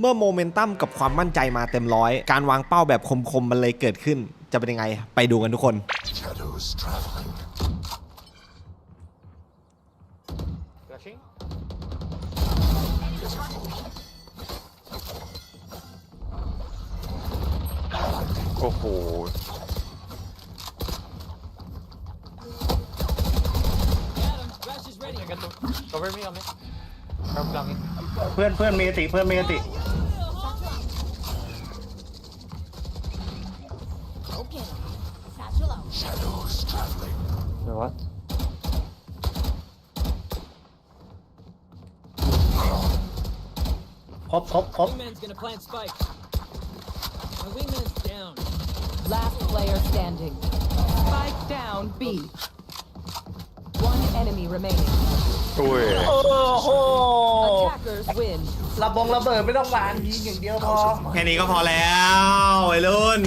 เมื่อโมเมนตัมกับความมั่นใจมาเต็มร้อย การวางเป้าแบบคมๆมันเลยเกิดขึ้น จะเป็นยังไง ไปดูกันทุกคน Shadows traveling. Flashing. Pitiful. โอ้โห I got to cover me on me. From coming. เพื่อนเพื่อนเมติเพื่อนเมติ Okay. Satchel out. Shadows traveling. Wait, what ครบครบครบ Wingman's gonna plant spike. My wingman's down. Last player standing. Spike down B. One enemy remaining. อุ้ย โอ้โห Attackers win. ระบงระเบิดไม่ต้องวางยิงอย่างเดียวพอ แค่นี้ก็พอแล้วไอ้รุ่น